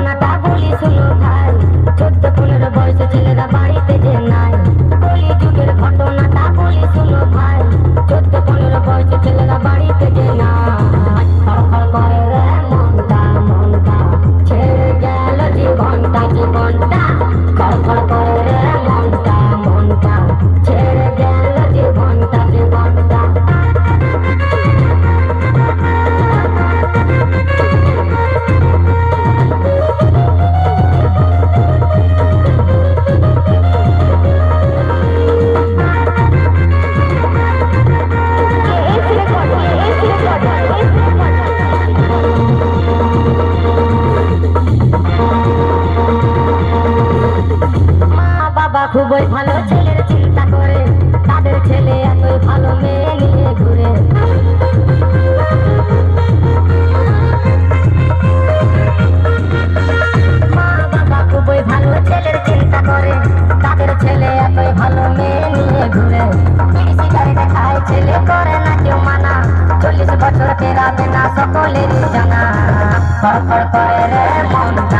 ঘটনাটা বলি শুনো ভাই। চোদ্দ বাবা খুবই ভালো ছেলের চিন্তা করে। তাদের ছেলে এতই ভালো মেয়ে নিয়ে ঘুরে। মা বাবা ভালো ছেলের চিন্তা করে। তাদের ছেলে এতই ভালো মেয়ে নিয়ে ঘুরে। বিড়ি সিগারেট খায় ছেলে করে না কেউ মানা। চল্লিশ বছর পেরাবে না সকলেরই জানা। ফরফর করে রে মনটা।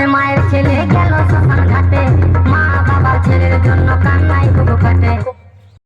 smile chale